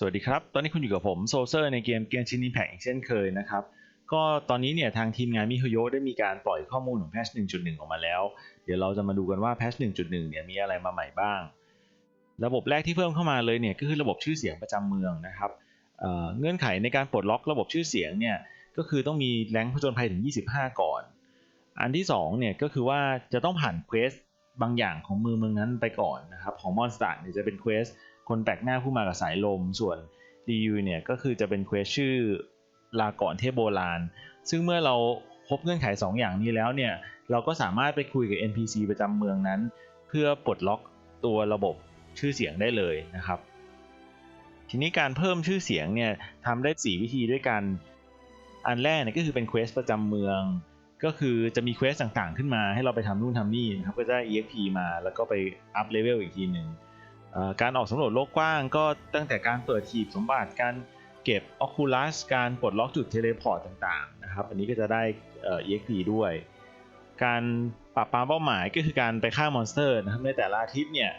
สวัสดีครับ ตอนนี้คุณอยู่กับผมโซเซอร์ในเกมเกมชินิแพกอีกเช่นเคยนะครับ ก็ตอนนี้เนี่ยทางทีมงานมิฮโยได้มีการปล่อยข้อมูลของแพช1.1 ออกมาแล้ว เดี๋ยวเราจะมาดูกันว่าแพช1.1 เนี่ยมีอะไรมาใหม่บ้าง ระบบแรกที่เพิ่มเข้ามาเลยเนี่ยก็คือระบบชื่อเสียงประจำเมืองนะครับเเงื่อนไขในการปลดล็อกระบบชื่อเสียงเนี่ยก็คือต้องมีแรงผจญภัยถึง 25 ก่อน อันที่2เนี่ยก็คือว่าจะต้องผ่านเควสบางอย่างของมือเมืองนั้นไปก่อนนะครับของมอนสเตอร์เนี่ยจะเป็นเควส คนแปลกหน้าผู้มากับสายลม ส่วน DU เนี่ยก็คือจะเป็นเควสชื่อลาก่อนเทพโบราณ ซึ่งเมื่อเราครบเงื่อนไข2ออย่างนี้แล้วเนี่ย เราก็สามารถไปคุยกับ NPC ประจำเมืองนั้น เพื่อปลดล็อกตัวระบบชื่อเสียงได้เลยนะครับ ทีนี้การเพิ่มชื่อเสียงเนี่ยทำได้ 4 วิธีด้วยกัน อันแรกเนี่ยก็คือเป็นเควสประจำเมือง ก็คือจะมีเควสต่างๆ ขึ้นมาให้เราไปทำนู่นทำนี่นะครับ ก็จะได้ EXP มาแล้วก็ไปอัพเลเวลอีกทีหนึ่ง การออกสำรวจโลกกว้างก็ตั้งแต่การเปิดหีบสมบัติการเก็บ Oculus การปลดล็อกจุดเทเลพอร์ตต่างๆนะครับ อันนี้ก็จะได้เอ่อ EXP ด้วย การปราบปรามเป้าหมายก็คือการไปฆ่ามอนสเตอร์นะครับในแต่ละอาทิตย์เนี่ย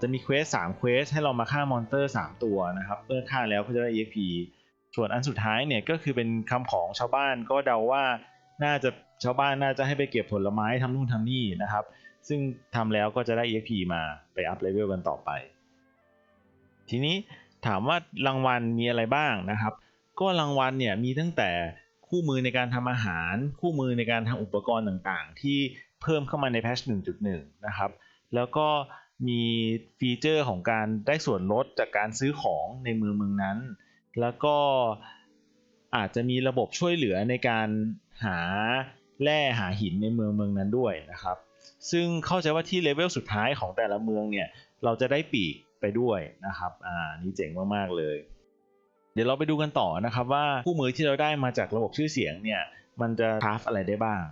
จะมีเควส3เควสให้เรามาฆ่ามอนสเตอร์ 3 ตัวนะครับเมื่อฆ่าแล้วก็จะได้ EXP ส่วนอันสุดท้ายเนี่ยก็คือเป็นคำของชาวบ้านก็เดาว่าน่าจะชาวบ้านน่าจะให้ไปเก็บผลไม้ทำนู่นทำนี่นะครับ ซึ่งทำแล้วก็จะได้ EXP มาไปอัพเลเวลกันต่อไป ทีนี้ถามว่ารางวัลมีอะไรบ้างนะครับ ก็รางวัลเนี่ยมีตั้งแต่คู่มือในการทำอาหาร คู่มือในการทำอุปกรณ์ต่างๆ ที่เพิ่มเข้ามาในแพช1.1 นะครับ แล้วก็มีฟีเจอร์ของการได้ส่วนลดจากการซื้อของในเมืองเมืองนั้น แล้วก็อาจจะมีระบบช่วยเหลือในการหาแร่หาหินในเมืองเมืองนั้นด้วยนะครับ ซึ่งเข้าใจว่าที่เลเวลสุดท้ายของแต่ละเมืองเนี่ย เราจะได้ปีกไปด้วยนะครับ อ่า นี่เจ๋งมาก ๆ เลย เดี๋ยวเราไปดูกันต่อนะครับว่าคู่มือที่เราได้มาจากระบบชื่อเสียงเนี่ย มันจะคราฟอะไรได้บ้าง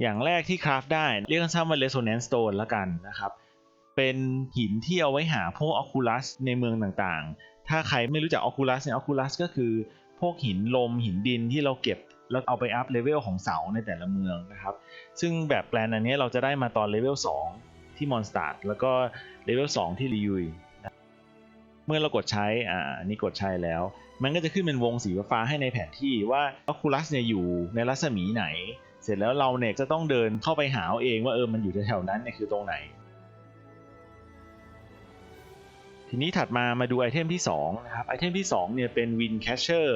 อย่างแรกที่คราฟได้เรียกกันซ้ำว่า resonance stone ละกันนะครับ เป็นหินที่เอาไว้หาพวก oculus ในเมืองต่างๆ ถ้าใครไม่รู้จัก oculus เนี่ย oculus ก็คือพวกหินลมหินดินที่เราเก็บ แล้วเอาไปอัพเลเวลของเสาในแต่ละเมืองนะครับ ซึ่งแบบแปลนอันนี้เราจะได้มาตอนเลเวล2ที่มอนสตาร์แล้วก็เลเวล2ที่รียุยเมื่อเรากดใช้ อ่าอันนี่กดใช้แล้ว มันก็จะขึ้นเป็นวงสีฟ้าให้ในแผนที่ว่า Oculus เนี่ยอยู่ในรัศมีไหน เสร็จแล้วเราเนี่ยจะต้องเดินเข้าไปหาเอาเองว่าเออ มันอยู่แถวๆนั้นเนี่ยคือตรงไหน ทีนี้ถัดมามาดูไอเทมที่2นะครับ ไอเทมที่2เนี่ยเป็น Wind Catcher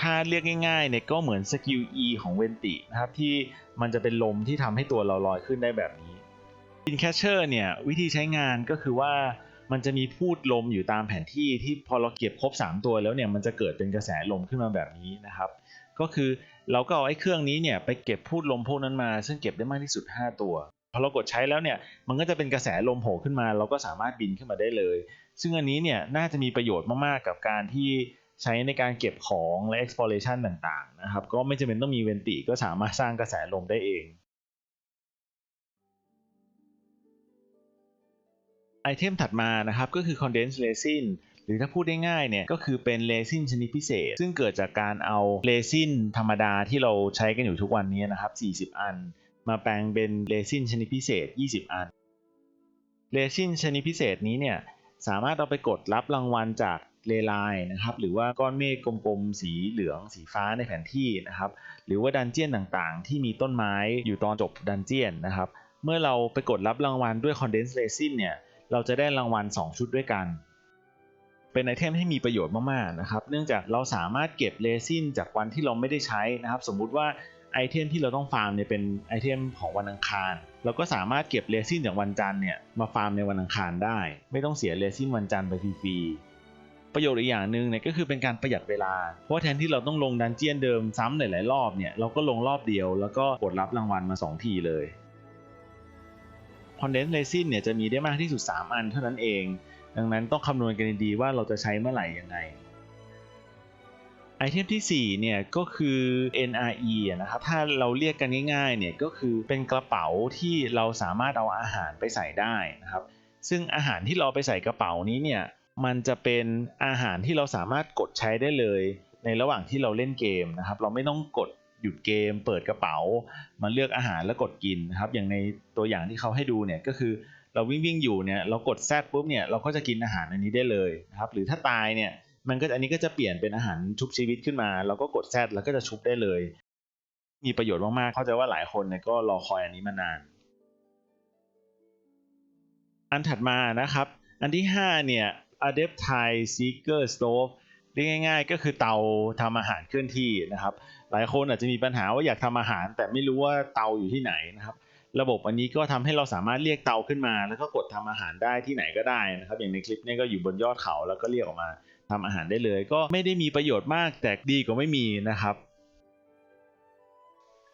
ถ้าเรียกง่ายๆเนี่ยก็เหมือนสกิล E ของเวนตินะครับที่มันจะเป็นลมที่ทำให้ตัวเราลอยขึ้นได้แบบนี้ Wind Catcher เนี่ยวิธีใช้งานก็คือว่ามันจะมีพูดลมอยู่ตามแผนที่ที่พอเราเก็บครบ 3 ตัวแล้วเนี่ยมันจะเกิดเป็นกระแสลมขึ้นมาแบบนี้นะครับ ก็คือเราก็เอาไอ้เครื่องนี้เนี่ยไปเก็บพูดลมพวกนั้นมา ซึ่งเก็บได้มากที่สุด 5 ตัวพอเรากดใช้แล้วเนี่ยมันก็จะเป็นกระแสลมโผล่ขึ้นมา เราก็สามารถบินขึ้นมาได้เลย ซึ่งอันนี้เนี่ยน่าจะมีประโยชน์มากๆกับการที่ ใช้ในการเก็บของและ exploration ต่างๆนะครับ ก็ไม่จำเป็นต้องมีเวนติก็สามารถสร้างกระแสลมได้เอง ไอเทมถัดมานะครับก็คือ condensed resin หรือถ้าพูดได้ง่ายเนี่ยก็คือเป็นเรซินชนิดพิเศษ ซึ่งเกิดจากการเอาเรซินธรรมดาที่เราใช้กันอยู่ทุกวันนี้นะครับ 40 อัน มาแปลงเป็นเรซินชนิดพิเศษ 20 อันเรซินชนิดพิเศษนี้เนี่ยสามารถเอาไปกดรับรางวัลจาก เลไลน์นะครับหรือว่าก้อนเมฆกลมๆสีเหลืองสีฟ้าในแผนที่นะครับหรือว่าดันเจียนต่างๆ ที่มีต้นไม้อยู่ตอนจบดันเจียนนะครับเมื่อเราไปกดรับรางวัลด้วย condensed resin เนี่ยเราจะได้รางวัล 2 ชุดด้วยกัน เป็นไอเทมที่มีประโยชน์มากๆนะครับเนื่องจากเราสามารถเก็บเรซินจากวันที่เราไม่ได้ใช้นะครับสมมุติว่าไอเทมที่เราต้องฟาร์มเนี่ยเป็นไอเทมของวันอังคาร เราก็สามารถเก็บเรซินจากวันจันทร์เนี่ยมาฟาร์มในวันอังคารได้ ไม่ต้องเสียเรซินวันจันทร์ไปฟรีๆ ประโยชน์อีกอย่างหนึ่งเนี่ยก็คือเป็นการประหยัดเวลา เพราะแทนที่เราต้องลงดันเจียนเดิมซ้ำหลายๆรอบเนี่ยเราก็ลงรอบเดียว แล้วก็กดรับรางวัลมา 2 ทีเลย condensed resin เนี่ยจะมีได้มากที่สุด 3 อันเท่านั้นเอง ดังนั้นต้องคำนวณกันดีๆว่าเราจะใช้เมื่อไหร่ยังไงไอเทมที่ 4 เนี่ยก็คือ NRE นะครับ ถ้าเราเรียกกันง่ายๆ เนี่ยก็คือเป็นกระเป๋าที่เราสามารถเอาอาหารไปใส่ได้นะครับ ซึ่งอาหารที่เราไปใส่กระเป๋านี้เนี่ย มันจะเป็นอาหารที่เราสามารถกดใช้ได้เลย ในระหว่างที่เราเล่นเกมนะครับ เราไม่ต้องกดหยุดเกม เปิดกระเป๋า มาเลือกอาหารแล้วกดกินนะครับ อย่างในตัวอย่างที่เขาให้ดูเนี่ยก็คือเราวิ่งวิ่งอยู่เนี่ยเรากดแซดปุ๊บเนี่ยเราก็จะกินอาหารอันนี้ได้เลยนะครับหรือถ้าตายเนี่ยมันก็อันนี้ก็จะเปลี่ยนเป็นอาหารชุบชีวิตขึ้นมา เราก็กดแซดแล้วก็จะชุบได้เลย มีประโยชน์มากๆเข้าใจว่าหลายคนเนี่ยก็รอคอยอันนี้มานาน อันถัดมานะครับ อันที่5เนี่ย a d e p t i Seeker Stove เรียกง่าย ๆ ก็คือเตาทำอาหารเคลื่อนที่นะครับ หลายคนอาจจะมีปัญหาว่าอยากทำอาหาร แต่ไม่รู้ว่าเตาอยู่ที่ไหนนะครับ ระบบอันนี้ก็ทำให้เราสามารถเรียกเตาขึ้นมา แล้วก็กดทำอาหารได้ที่ไหนก็ได้นะครับ อย่างในคลิปนี้ก็อยู่บนยอดเขาแล้วก็เรียกออกมาทำอาหารได้เลย ก็ไม่ได้มีประโยชน์มากแต่ดีกว่าไม่มีนะครับ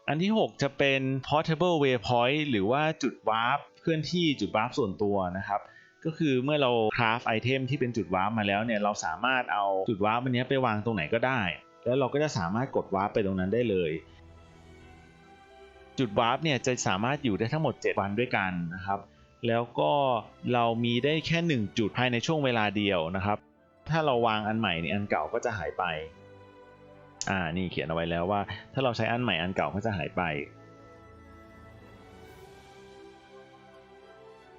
อันที่ 6 จะเป็น portable waypoint หรือว่าจุดวาร์ปเคลื่อนที่จุดวาร์ปส่วนตัวนะครับ ก็คือเมื่อเราคราฟไอเทมที่เป็นจุดวาร์ปมาแล้วเนี่ยเราสามารถเอาจุดวาร์ปอันนี้ไปวางตรงไหนก็ได้ แล้วเราก็จะสามารถกดวาร์ปไปตรงนั้นได้เลย จุดวาร์ปเนี่ยจะสามารถอยู่ได้ทั้งหมด 7 วันด้วยกันนะครับ แล้วก็เรามีได้แค่ 1 จุดภายในช่วงเวลาเดียวนะครับ ถ้าเราวางอันใหม่เนี่ยอันเก่าก็จะหายไปอ่านี่เขียนเอาไว้แล้วว่า ถ้าเราใช้อันใหม่อันเก่าก็จะหายไป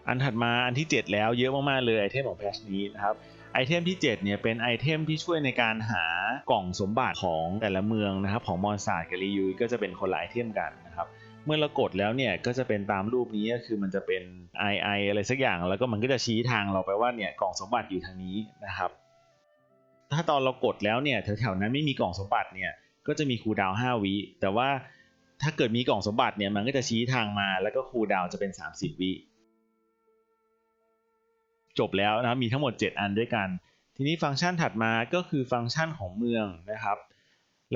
อันถัดมาอันที่ 7 แล้วเยอะมากๆเลยไอเทมของแพชนี้นะครับไอเทมที่7เนี่ยเป็นไอเทมที่ช่วยในการหากล่องสมบัติของแต่ละเมืองนะครับของมอนซาร์ดกับรียูก็จะเป็นคนละไอเทมกันนะครับเมื่อเรากดแล้วเนี่ยก็จะเป็นตามรูปนี้ก็คือมันจะเป็น i i อะไรสักอย่างแล้วก็มันก็จะชี้ทางเราไปว่าเนี่ยกล่องสมบัติอยู่ทางนี้นะครับ ถ้าตอนเรากดแล้วเนี่ยแถวๆนั้นไม่มีกล่องสมบัติเนี่ยก็จะมีคูดาว5วิแต่ว่าถ้าเกิดมีกล่องสมบัติเนี่ยมันก็จะชี้ทางมาแล้วก็คูดาวจะเป็น 30 วิ จบแล้วนะครับมีทั้งหมด 7 อันด้วยกัน ทีนี้ฟังก์ชันถัดมาก็คือฟังก์ชันของเมืองนะครับ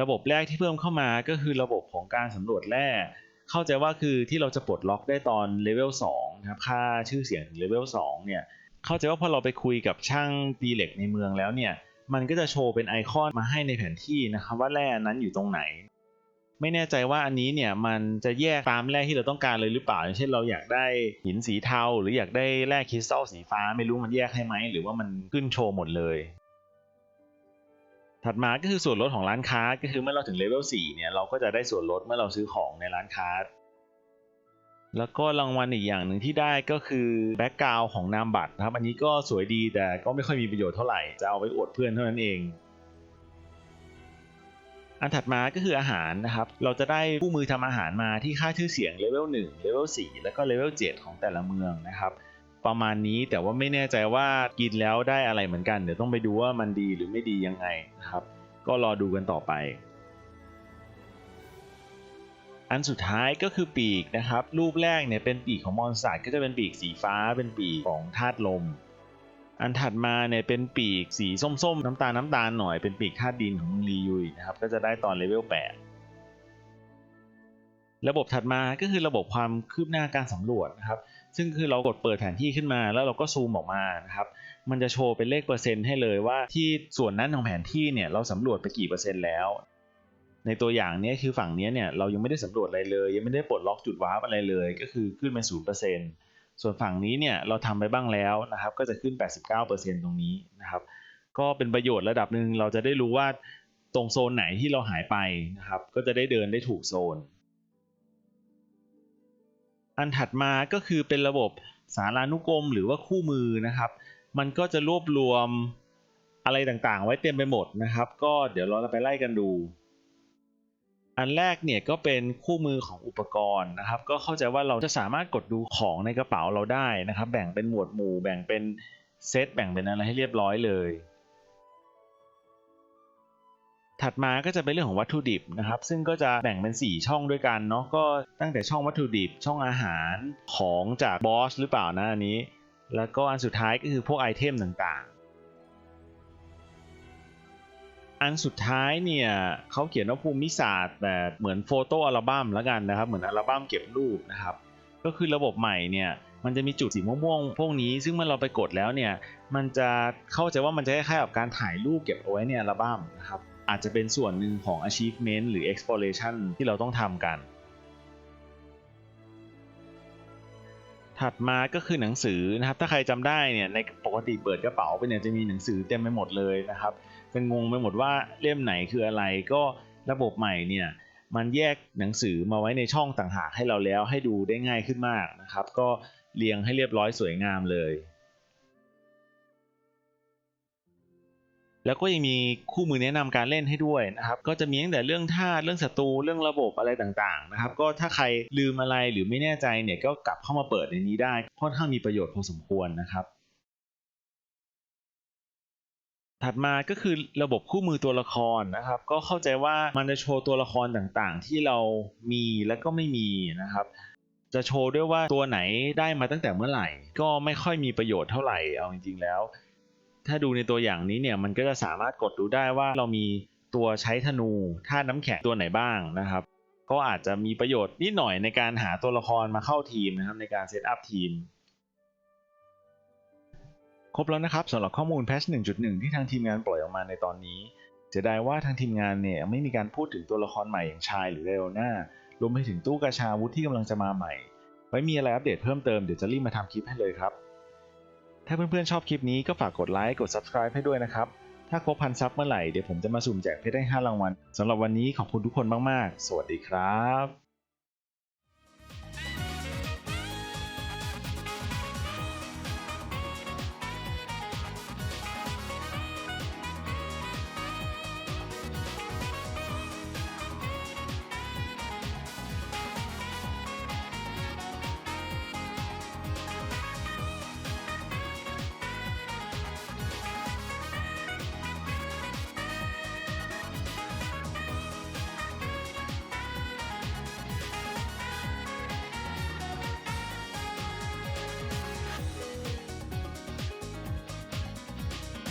ระบบแรกที่เพิ่มเข้ามาก็คือระบบของการสำรวจแร่เข้าใจว่าคือที่เราจะปลดล็อกได้ตอนเลเวล2นะครับค่าชื่อเสียงถึงเลเวล2เนี่ยเข้าใจว่าพอเราไปคุยกับช่างตีเหล็กในเมืองแล้วเนี่ยมันก็จะโชว์เป็นไอคอนมาให้ในแผนที่นะครับว่าแร่นั้นอยู่ตรงไหน ไม่แน่ใจว่าอันนี้เนี่ยมันจะแยกตามแร่ที่เราต้องการเลยหรือเปล่าอย่างเช่นเราอยากได้หินสีเทา หรืออยากได้แร่คริสตัลสีฟ้าไม่รู้มันแยกให้ไหมหรือว่ามันขึ้นโชว์หมดเลย ถัดมาก็คือส่วนลดของร้านค้าก็คือเมื่อเราถึงเลเวล4เนี่ยเราก็จะได้ส่วนลดเมื่อเราซื้อของในร้านค้า แล้วก็รางวัลอีกอย่างหนึ่งที่ได้ก็คือแบ็กกราวของนามบัตรครับอันนี้ก็สวยดีแต่ก็ไม่ค่อยมีประโยชน์เท่าไหร่จะเอาไว้อวดเพื่อนเท่านั้นเอง อันถัดมาก็คืออาหารนะครับ เราจะได้คู่มือทำอาหารมาที่ค่าชื่อเสียงเลเวล1เลเวล4แล้วก็เลเวล7ของแต่ละเมืองนะครับ ประมาณนี้แต่ว่าไม่แน่ใจว่ากินแล้วได้อะไรเหมือนกัน เดี๋ยวต้องไปดูว่ามันดีหรือไม่ดียังไงนะครับ ก็รอดูกันต่อไปอันสุดท้ายก็คือปีกนะครับ รูปแรกเนี่ยเป็นปีกของมอนสาดก็จะเป็นปีกสีฟ้าเป็นปีกของธาตุลม อันถัดมาเนี่ยเป็นปีกสีส้มๆ น้ำตาลน้ำตาลหน่อยเป็นปีกธาตุดินของรียุยนะครับก็จะได้ตอนเลเวล 8 ระบบถัดมาก็คือระบบความคืบหน้าการสำรวจนะครับ ซึ่งคือเรากดเปิดแผนที่ขึ้นมา แล้วเราก็ซูมออกมานะครับมันจะโชว์เป็นเลขเปอร์เซ็นต์ให้เลยว่าที่ส่วนนั้นของแผนที่เนี่ยเราสำรวจไปกี่เปอร์เซ็นต์แล้ว ในตัวอย่างนี้คือฝั่งนี้เนี่ยเรายังไม่ได้สำรวจอะไรเลย ยังไม่ได้ปลดล็อกจุดวาร์ปอะไรเลย ก็คือขึ้นเป็นศูนย์เปอร์เซ็นต์ ส่วนฝั่งนี้เนี่ยเราทำไปบ้างแล้วนะครับ ก็จะขึ้น 89%ตรงนี้นะครับ ก็เป็นประโยชน์ระดับหนึ่งเราจะได้รู้ว่าตรงโซนไหนที่เราหายไปนะครับ ก็จะได้เดินได้ถูกโซน อันถัดมาก็คือเป็นระบบสารานุกรมหรือว่าคู่มือนะครับ มันก็จะรวบรวมอะไรต่างๆ ไว้เต็มไปหมดนะครับ ก็เดี๋ยวเราจะไปไล่กันดู อันแรกเนี่ยก็เป็นคู่มือของอุปกรณ์นะครับ ก็เข้าใจว่าเราจะสามารถกดดูของในกระเป๋าเราได้นะครับ แบ่งเป็นหมวดหมู่ แบ่งเป็นเซต แบ่งเป็นอะไรให้เรียบร้อยเลย ถัดมาก็จะเป็นเรื่องของวัตถุดิบนะครับ ซึ่งก็จะแบ่งเป็น 4 ช่องด้วยกันเนาะ ก็ตั้งแต่ช่องวัตถุดิบ ช่องอาหาร ของจากบอสหรือเปล่านะอันนี้ แล้วก็อันสุดท้ายก็คือพวกไอเทมต่างๆ อันสุดท้ายเนี่ยเขาเขียนว่าภูมิศาสตร์แบบเหมือนโฟโต้อัลบั้มแล้วกันนะครับ เหมือนอัลบั้มเก็บรูปนะครับ ก็คือระบบใหม่เนี่ยมันจะมีจุดสีม่วงๆพวกนี้ ซึ่งเมื่อเราไปกดแล้วเนี่ยมันจะเข้าใจว่ามันจะคล้ายๆกับการถ่ายรูปเก็บเอาไว้ในอัลบั้มนะครับอาจจะเป็นส่วนหนึ่งของ achievement หรือ exploration ที่เราต้องทำกัน ถัดมาก็คือหนังสือนะครับ ถ้าใครจำได้เนี่ยในปกติเปิดกระเป๋าไปเนี่ยจะมีหนังสือเต็มไปหมดเลยนะครับ จะงงไปหมดว่าเล่มไหนคืออะไรก็ระบบใหม่เนี่ยมันแยกหนังสือมาไว้ในช่องต่างหากให้เราแล้วให้ดูได้ง่ายขึ้นมากนะครับ ก็เรียงให้เรียบร้อยสวยงามเลย แล้วก็ยังมีคู่มือแนะนำการเล่นให้ด้วยนะครับ ก็จะมีตั้งแต่เรื่องท่าเรื่องศัตรูเรื่องระบบอะไรต่างๆนะครับ ก็ถ้าใครลืมอะไรหรือไม่แน่ใจเนี่ยก็กลับเข้ามาเปิดในนี้ได้ค่อนข้างมีประโยชน์พอสมควรนะครับ ถัดมาก็คือระบบคู่มือตัวละครนะครับ ก็เข้าใจว่ามันจะโชว์ตัวละครต่างๆ ที่เรามีและก็ไม่มีนะครับ จะโชว์ด้วยว่าตัวไหนได้มาตั้งแต่เมื่อไหร่ ก็ไม่ค่อยมีประโยชน์เท่าไหร่เอาจริงๆแล้ว ถ้าดูในตัวอย่างนี้เนี่ยมันก็จะสามารถกดดูได้ว่าเรามีตัวใช้ธนูท่าน้ำแข็งตัวไหนบ้างนะครับ ก็อาจจะมีประโยชน์นิดหน่อยในการหาตัวละครมาเข้าทีมนะครับในการเซตอัพทีม ครบแล้วนะครับสำหรับข้อมูลแพช1.1 ที่ทางทีมงานปล่อยออกมาในตอนนี้เสียดายว่าทางทีมงานเนี่ยไม่มีการพูดถึงตัวละครใหม่อย่างชายหรือเรโอน่ารวมไปถึงตู้กาชาวุธที่กำลังจะมาใหม่ ไว้มีอะไรอัปเดตเพิ่มเติมเดี๋ยวจะรีบมาทำคลิปให้เลยครับ ถ้าเพื่อนๆชอบคลิปนี้ก็ฝากกดไลค์กด subscribe ให้ด้วยนะครับ ถ้าครบพันซับเมื่อไหร่เดี๋ยวผมจะมาสุ่มแจกเพชรได้ 5 รางวัลสำหรับวันนี้ขอบคุณทุกคนมากๆ สวัสดีครับ